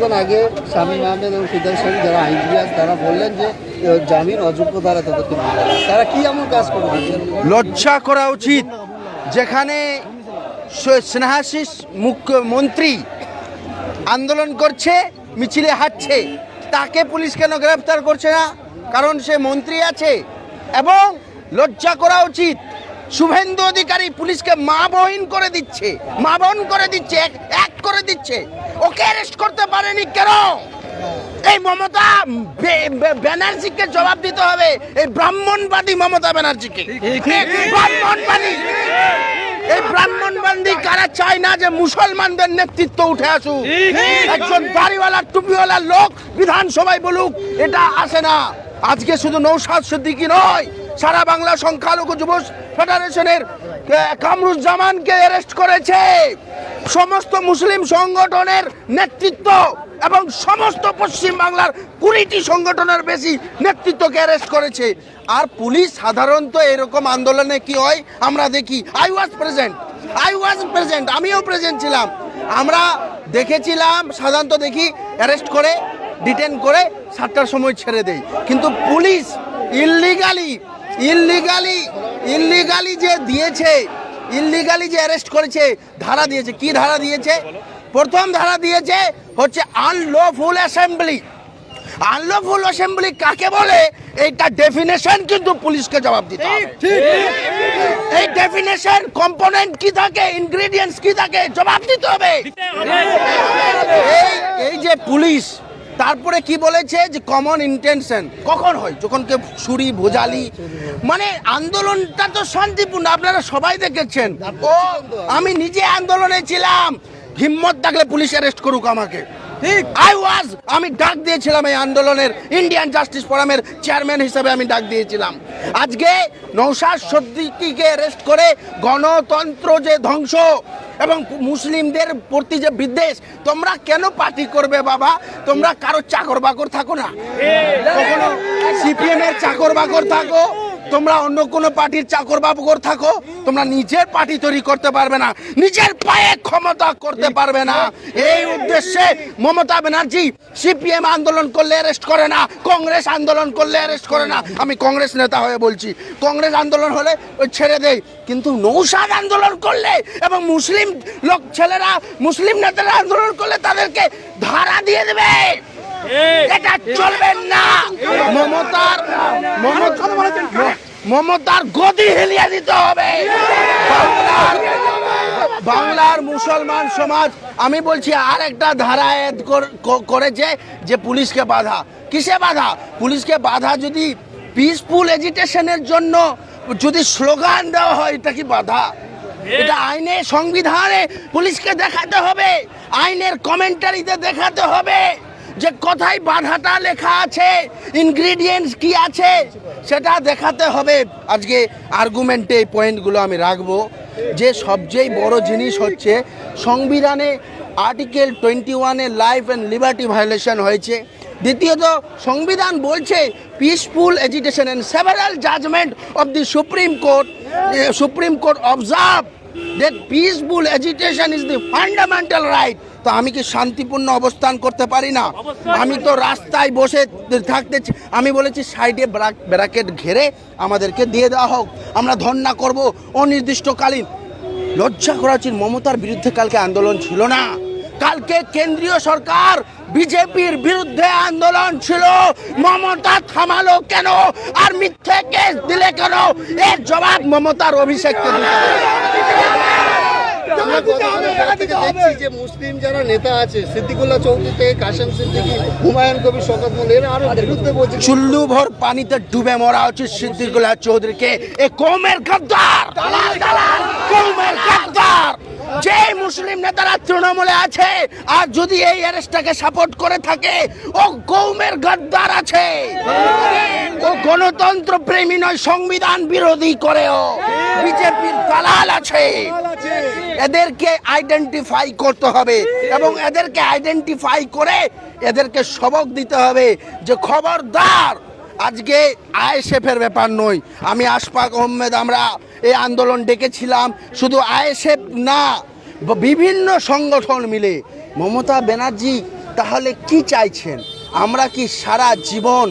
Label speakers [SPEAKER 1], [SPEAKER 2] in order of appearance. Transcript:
[SPEAKER 1] কিছুক্ষণ আগে স্বামী আহমেদ এবং সিদ্ধার্থ স্বামী যারা আইনজীবী আছে, তারা বললেন যে জামিন অযোগ্য দ্বারা তাদেরকে তারা কি এমন কাজ করে দিয়েছেন
[SPEAKER 2] লজ্জা করা উচিত। যেখানে স্নেহাশিস মুখ্যমন্ত্রী আন্দোলন করছে, মিছিলে হাঁটছে, তাকে পুলিশ কেন গ্রেফতার করছে না? কারণ সে মন্ত্রী আছে। এবং লজ্জা করা উচিত। শুভেন্দু অধিকারী পুলিশকে মা বহিন করে দিচ্ছে, মা বোন করে দিচ্ছে, এক করে দিচ্ছে। ওকে অ্যারেস্ট করতে পারেনি কেন? এই মমতা ব্যানার্জিকে জবাব দিতে হবে। এই ব্রাহ্মণবাদী মমতা ব্যানার্জিকে। ব্রাহ্মণবাদী, এই ব্রাহ্মণবাদী কারা চায় না যে মুসলমানদের নেতৃত্ব উঠে আসুক? একজন দাড়িওয়ালা টুপিওয়ালা লোক বিধানসভায় বলুক, এটা আসে না। আজকে শুধু নৌসাদ সিদ্দিকি নয়, সারা বাংলা সংখ্যালঘু যুব ফেডারেশনের কামরুজ্জামানকে অ্যারেস্ট করেছে। সমস্ত মুসলিম সংগঠনের নেতৃত্ব এবং সমস্ত পশ্চিম বাংলার কুড়িটি সংগঠনের বেশি নেতৃত্বকে অ্যারেস্ট করেছে। আর পুলিশ সাধারণত এরকম আন্দোলনে কি হয়, আমরা দেখি। I was present I was present আমিও প্রেজেন্ট ছিলাম। আমরা দেখেছিলাম, সাধারণত দেখি অ্যারেস্ট করে ডিটেন করে, সাতটার সময় ছেড়ে দেয়। কিন্তু পুলিশ ইললিগালি ইললিগালি ইললিগালি যে দিয়েছে ইললিগালি যে অ্যারেস্ট করেছে ধারা দিয়েছে। কি ধারা দিয়েছে? প্রথম ধারা দিয়েছে হচ্ছে আনলফুল অ্যাসেম্বলি আনলফুল অ্যাসেম্বলি কাকে বলে? এইটা ডেফিনেশন কিন্তু পুলিশকে জবাব দিতে হবে। এই ডেফিনেশন কম্পোনেন্ট কি থাকে? ইনগ্রেডিয়েন্টস কি থাকে? জবাব দিতে হবে। এই এই যে পুলিশ তারপরে কি বলেছে যে কমন ইন্টেনশন কখন হয়? যখন কে ছুরি ভোজালি মানে আন্দোলনটা তো শান্তিপূর্ণ আপনারা সবাই দেখেছেন। ও আমি নিজে আন্দোলনে ছিলাম। হিম্মত থাকলে পুলিশ অ্যারেস্ট করুক আমাকে। ঠিক আই ওয়াজ আমি ডাক দিয়েছিলাম এই আন্দোলনের ইন্ডিয়ান জাস্টিস ফোরামের চেয়ারম্যান হিসেবে আমি ডাক দিয়েছিলাম আজকে নৌসাদ সদ্দিকিকে অ্যারেস্ট করে গণতন্ত্র যে ধ্বংস এবং মুসলিমদের প্রতি যে বিদ্বেষ তোমরা কেন পার্টি করবে বাবা তোমরা কারও চাকর বাকর থাকো না কখনো সিপিএম এর চাকর বাকর থাকো তোমরা অন্য কোনো পার্টির চাকর বাকর থাকো তোমরা নিজের পার্টি তৈরি করতে পারবে না নিজের পায়ে ক্ষমতা করতে পারবে না। এই উদ্দেশ্যে মমতা ব্যানার্জি সিপিএম আন্দোলন করলে অ্যারেস্ট করে না কংগ্রেস আন্দোলন করলে অ্যারেস্ট করে না। আমি কংগ্রেস নেতা হয়ে বলছি কংগ্রেস আন্দোলন হলে ওই ছেড়ে দেয় কিন্তু নৌসাদ আন্দোলন করলে এবং মুসলিম লোক ছেলেরা মুসলিম নেতারা আন্দোলন করলে তাদেরকে ধারা দিয়ে দেবে। এটা চলবে না। মমতার মমতার মমতার গদি হেলিয়ে দিতে হবে। বাংলার মুসলমান সমাজ, আমি বলছি আর একটা ধারা করেছে যে পুলিশকে বাধা। কিসে বাধা? পুলিশকে বাধা যদি পিসফুল এজিটেশনের জন্য যদি স্লোগান দেওয়া হয়, এটা কি বাধা? এটা আইনে, সংবিধানে পুলিশকে দেখাতে হবে। আইনের কমেন্টারিতে দেখাতে হবে। যে কোথায় বাধাটা লেখা আছে ইনগ্রিডিয়েন্টস কি আছে, সেটা দেখাতে হবে। আজকে আর্গুমেন্টে এই পয়েন্টগুলো আমি রাখব। যে সবচেয়ে বড় জিনিস হচ্ছে, সংবিধানে আর্টিকেল টোয়েন্টি ওয়ানে লাইফ অ্যান্ড লিবার্টি ভায়োলেশন হয়েছে। দ্বিতীয়ত, সংবিধান বলছে peaceful agitation and several judgement of the supreme court supreme court observe that peaceful agitation is the fundamental right. তো আমি কি শান্তিপূর্ণ অবস্থান করতে পারি না? আমি তো রাস্তায় বসে থাকতে আমি বলেছি সাইডে ব্র্যাকেট ঘেরে আমাদেরকে দিয়ে দেওয়া হোক। আমরা ধর্ণা করব অনির্দিষ্টকালীন। লজ্জা করা উচিত মমতার বিরুদ্ধে কালকে আন্দোলন ছিল না। কালকে কেন্দ্রীয় সরকার বিজেপির বিরুদ্ধে আন্দোলন ছিল। মমতা থামালো কেন? আর মিথ্যে কেস দিলে কেন? এর জবাব মমতার অভিষেককে দিতে।
[SPEAKER 1] আমরা দেখছি যে মুসলিম যারা নেতা আছে সিদ্দিকুল্লাহ চৌধুরী থেকে কাশেম সিদ্দিকী হুমায়ুন কবির শকত মোল্লা এরা আরও বিরুদ্ধে বলছে।
[SPEAKER 2] চুল্লু ভর পানিতে ডুবে মরা হচ্ছে সিদ্দিকুল্লাহ চৌধুরীকে। এ কৌমের গদ্দার কৌমের গদ্দার যে মুসলিম নেতারা তৃণমূলে আছে, আর যদি এই অ্যারেস্টটাকে সাপোর্ট করে থাকে, ও কৌমের গদ্দার আছে। ও গণতন্ত্র প্রেমী নয়, সংবিধান বিরোধী করে ও বিজেপির দালাল আছে। এদেরকে আইডেন্টিফাই করতে হবে এবং এদেরকে আইডেন্টিফাই করে এদেরকে সবক দিতে হবে যে খবরদার আজকে আইএসএফের ব্যাপার নয়। আমি আশফাক আহমেদ, আমরা এই আন্দোলন ডেকেছিলাম। শুধু আইএসএফ না, বিভিন্ন সংগঠন মিলে। মমতা ব্যানার্জি, তাহলে কি চাইছেন? আমরা কি সারা জীবন